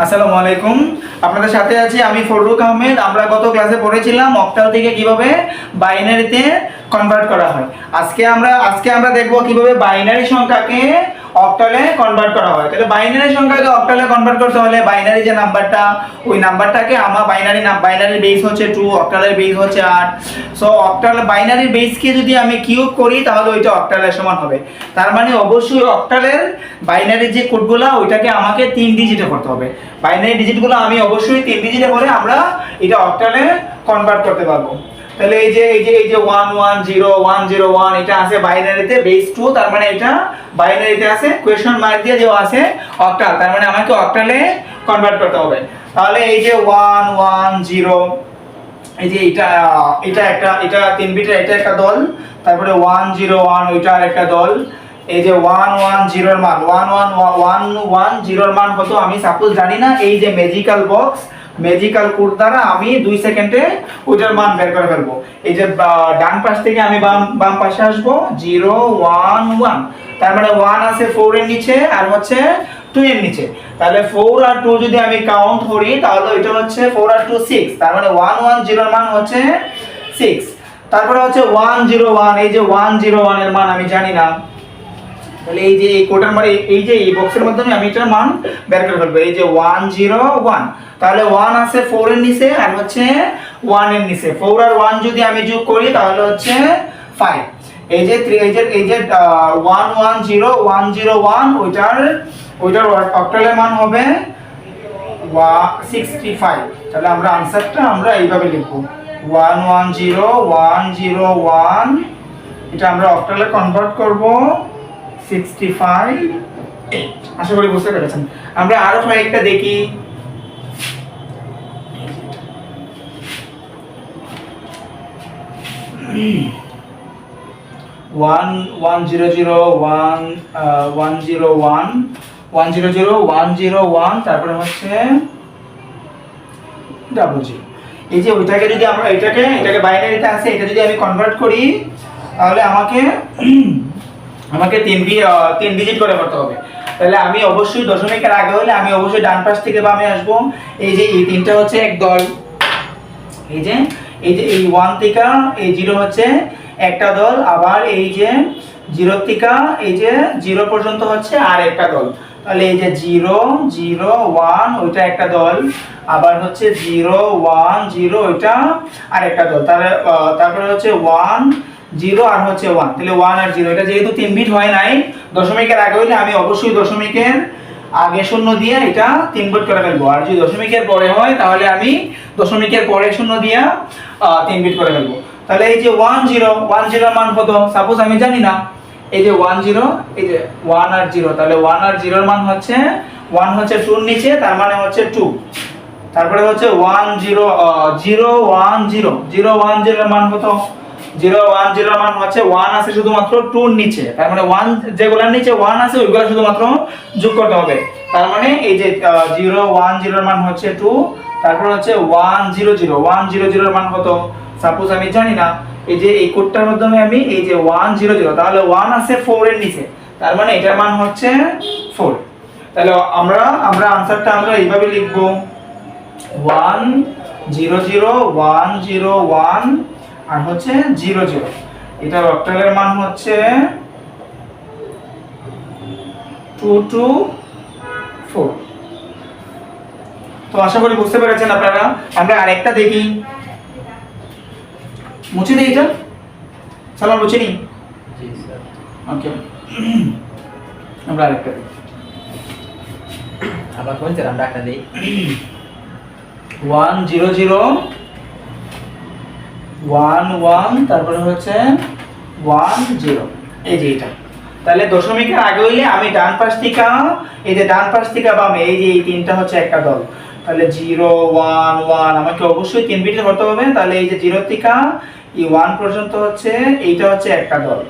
আসসালামু আলাইকুম। আপনাদের সাথে আছি আমি ফররুক আহমেদ। আমরা গত ক্লাসে পড়েছিলাম অক্টাল থেকে কীভাবে বাইনারিতে কনভার্ট করা হয়। আজকে আমরা আজকে আমরা দেখব কীভাবে বাইনারি সংখ্যাকে অক্টালে কনভার্ট করা হয়। তাহলে বাইনারি সংখ্যাকে অক্টালে কনভার্ট করতে হলে বাইনারি যে নাম্বারটা ওই নাম্বারটাকে আমার বাইনারি বাইনারি বেস হচ্ছে টু অক্টালের বেস হচ্ছে আট। সো অক্টাল বাইনারি বেসকে যদি আমি কিউব করি, তাহলে ওইটা অক্টালের সমান হবে। তার মানে অবশ্যই অক্টালের বাইনারি যে কোডগুলো, ওইটাকে আমাকে তিন ডিজিটে করতে হবে। বাইনারি ডিজিটগুলো আমি অবশ্যই তিন ডিজিটে করে আমরা এটা অক্টালে কনভার্ট করতে পারব। তাহলে এই যে এই যে এই যে one one zero one zero one এটা আছে বাইনারিতে বেস টু তার মানে এটা বাইনারিতে আছে কোয়েশন মার্ক দিয়ে দেওয়া আছে অক্টাল তার মানে আমাকে অক্টালে কনভার্ট করতে হবে। তাহলে এই যে ওয়ান ওয়ান জিরো এই যে এটা এটা একটা, এটা তিন বিটের এটা একটা দল, তারপরে ওয়ান জিরো ওয়ান ওইটা আরেকটা দল, এই যে ওয়ান ওয়ান মান ওয়ান ওয়ান ওয়ান ওয়ান মান কত আমি সাপোজ জানি না, এই যে ম্যাজিক্যাল বক্স ম্যাজিক্যাল কোড দ্বারা আমি দুই সেকেন্ডে ওইটার মান বের করে ফেলব। এই যে ডান পাশ থেকে আমি বাম বাম পাশে আসব জিরো ওয়ান ওয়ান তার মানে ওয়ান আছে ফোর এর নিচে আর হচ্ছে টু এর নিচে। তাহলে ফোর আর টু যদি আমি কাউন্ট করি, তাহলে এটা হচ্ছে ফোর আর টু সিক্স তার মানে ওয়ান ওয়ান জিরোর মান হচ্ছে সিক্স তারপরে হচ্ছে ওয়ান জিরো ওয়ান এই যে ওয়ান জিরো ওয়ানের মান আমি জানি না। তাহলে এই যে এই কোটার মানে এই যে এই বক্সের মাধ্যমে আমি এটার মান বের করে ফেলব। এই যে ওয়ান জিরো ওয়ান তাহলে ওয়ান আছে ফোর এর নিচে আর হচ্ছে ওয়ানের নিচে। ফোর আর ওয়ান যদি আমি যোগ করি, তাহলে হচ্ছে ফাইভ এই যে three- এই যে এই যে one one zero one zero one ওইটার ওইটার অক্টালের মান হবে সিক্সটি ফাইভ তাহলে আমরা আনসারটা আমরা এইভাবে লিখব। One one zero one zero one এটা আমরা অক্টালে কনভার্ট করব। সিক্সটি ফাইভ আশা করি বুঝতে পেরেছেন। আমরা আরও কয়েকটা দেখি। One one zero zero one one zero one one zero zero one zero one তারপরে হচ্ছে ডাবল জিরো এই যে ওইটাকে যদি আমরা, এটাকে এটাকে বাইনারিতে আছে, এটা যদি আমি কনভার্ট করি, তাহলে আমাকে আমাকে তিন তিন ডিজিট করে করতে হবে। তাহলে আমি অবশ্যই দশমিকের আগে হলে আমি অবশ্যই ডান পাশ থেকে বামে আসব। এই যে এই তিনটা হচ্ছে এক দল। এই যে এই যে এই ওয়ান থেকে এই জিরো হচ্ছে একটা দল। আবার এই যে জিরো থেকে এই যে জিরো পর্যন্ত হচ্ছে আর একটা দল। তাহলে এই যে জিরো জিরো ওয়ান ওইটা একটা দল। আবার হচ্ছে জিরো ওয়ান জিরো, ওইটা আর একটা দল। তাহলে তারপরে হচ্ছে ওয়ান জিরো আর হচ্ছে ওয়ান তাহলে ওয়ান আর জিরো। এটা যেহেতু তিন বিট হয় নাই, দশমিকের আগে হইলে আমি অবশ্যই দশমিকের আগে শূন্য দিয়ে এটা তিন বিট করে ফেলব। আর যদি দশমিকের পরে হয়, তাহলে আমি দশমিকের পরে শূন্য দিয়ে তিন বিট করে ফেলব। তাহলে এই যে ওয়ান জিরো ওয়ান জিরোর মান কত? সাপোজ আমি জানি না, এই যে ওয়ান জিরো এই যে ওয়ান আর জিরো তাহলে ওয়ান আর জিরোর মান হচ্ছে ওয়ান হচ্ছে টুর নিচে, তার মানে হচ্ছে টু তারপরে হচ্ছে one zero zero one zero zero one জিরোর মান কত? জিরো ওয়ান জিরোর মান হচ্ছে ওয়ান আছে শুধুমাত্র টুর নিচে। তার মানে ওয়ান যেগুলোর নিচে ওয়ান আছে, ওইগুলো শুধুমাত্র যোগ করতে হবে। তার মানে এই যে জিরো ওয়ান, জিরোর মান হচ্ছে টু তারপর হচ্ছে one zero zero one zero মান কত? সাপোজ আমি জানি না, এই যে এই কোডটার মাধ্যমে আমি এই যে ওয়ান জিরো জিরো তাহলে ওয়ান আছে ফোর এর নিচে। তার মানে এটার মান হচ্ছে ফোর তাহলে আমরা আমরা আনসারটা আমরা এইভাবে লিখব। One zero zero one zero one আর হচ্ছে জিরো জিরো। এটার অক্টালের মান হচ্ছে টু টু ফোর। তো আশা করি বুঝতে পেরেছেন আপনারা। আমরা আরেকটা দেখি। মুছে দিই এটা? সালাম মুছে নিই। ওকে। আমরা আরেকটা দেখি। আবার কোন আমরা একটা দিই one zero zero one one, তারপরে হচ্ছে ওয়ান জিরো। এই যে এটা। তাহলে দশমিকের আগে হইলে আমি ডান পাশ থেকে, এই যে ডান পাশ থেকে বামে, এই যে এই তিনটা হচ্ছে একটা দল। তাহলে জিরো, ওয়ান ওয়ান, আমাকে অবশ্যই তিন বিটের হতে হবে। তাহলে এই যে জিরো থেকে, এই ওয়ান পর্যন্ত হচ্ছে, এইটা হচ্ছে একটা দল।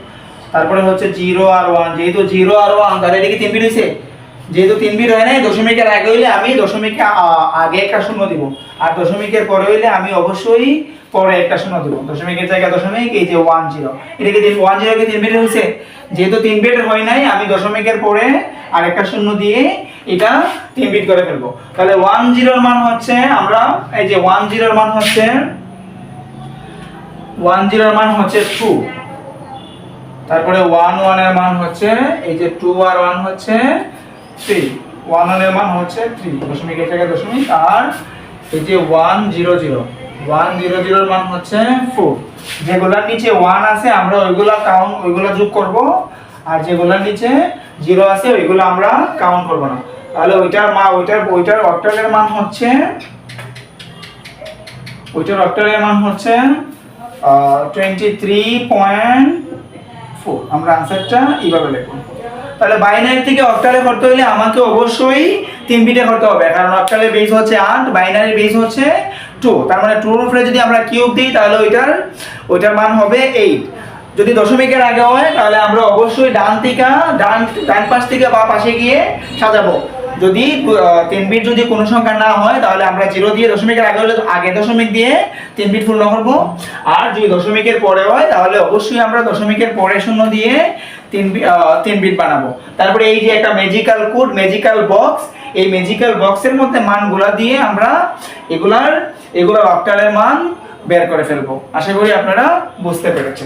তারপরে হচ্ছে জিরো আর ওয়ান, যেহেতু জিরো আর ওয়ান, তাহলে এটা কি তিন বিট হয়েছে যেহেতু তিন বিট হয় নাই, দশমিকের আগে হইলে আমি দশমিকে আগে একটা শূন্য দিব। আর দশমিকের পরে হইলে আমি অবশ্যই পরে একটা শূন্য দিব। দশমিকের জায়গায় দশমিক, এই যে ওয়ান জিরো এটা কি ওয়ান জিরো কি তিন বিট হয়েছে যেহেতু তিন বিট হয় নাই, আমি দশমিকের পরে আর একটা শূন্য দিয়ে এটা তিন বিট করে ফেলব। তাহলে ওয়ান জিরোর মান হচ্ছে, আমরা এই যে ওয়ান জিরোর মান হচ্ছে ওয়ান জিরোর মান হচ্ছে টু তারপরে ওয়ান ওয়ানের মান হচ্ছে, এই যে টু আর ওয়ান হচ্ছে থ্রি ওয়ান ওয়ানের মান হচ্ছে থ্রি দশমিক এর জায়গায় দশমিক, আর এই যে one zero zero one zero জিরোর মান হচ্ছে ফোর যেগুলার নিচে ওয়ান আছে, আমরা ওইগুলা কাউন্ট ওইগুলা যোগ করব, আর যেগুলার নিচে জিরো আছে, ওইগুলো আমরা কাউন্ট করব না। তাহলে ওইটার মা, ওইটার ওইটার অক্টালের মান হচ্ছে, ওইটার অক্টালের মান হচ্ছে টোয়েন্টি থ্রি পয়েন্ট ফোর আমরা আনসারটা এইভাবে লিখব। তাহলে বাইনারি থেকে অক্টালে করতে হলে আমাকে অবশ্যই তিন বিটে করতে হবে। কারণ অক্টালের বেস হচ্ছে আট বাইনারি বেস হচ্ছে টু তার মানে টুর উপরে যদি আমরা কিউব দিই, তাহলে ওইটার ওইটার মান হবে এইট যদি দশমিকের আগে হয়, তাহলে আমরা অবশ্যই ডান থেকে, ডান ডান পাশ থেকে বা পাশে গিয়ে সাজাবো। যদি তিন বিট যদি কোনো সংখ্যা না হয়, তাহলে আমরা জিরো দিয়ে দশমিকের আগে হলে আগে দশমিক দিয়ে তিন বিট পূর্ণ করব। আর যদি দশমিকের পরে হয়, তাহলে অবশ্যই আমরা দশমিকের পরে শূন্য দিয়ে তিন তিন বিট বানাবো। তারপরে এই যে একটা ম্যাজিক্যাল কোড ম্যাজিক্যাল বক্স এই ম্যাজিক্যাল বক্সের মধ্যে মানগুলা দিয়ে আমরা এগুলার এগুলার অক্টালের মান বের করে ফেলব। আশা করি আপনারা বুঝতে পেরেছেন।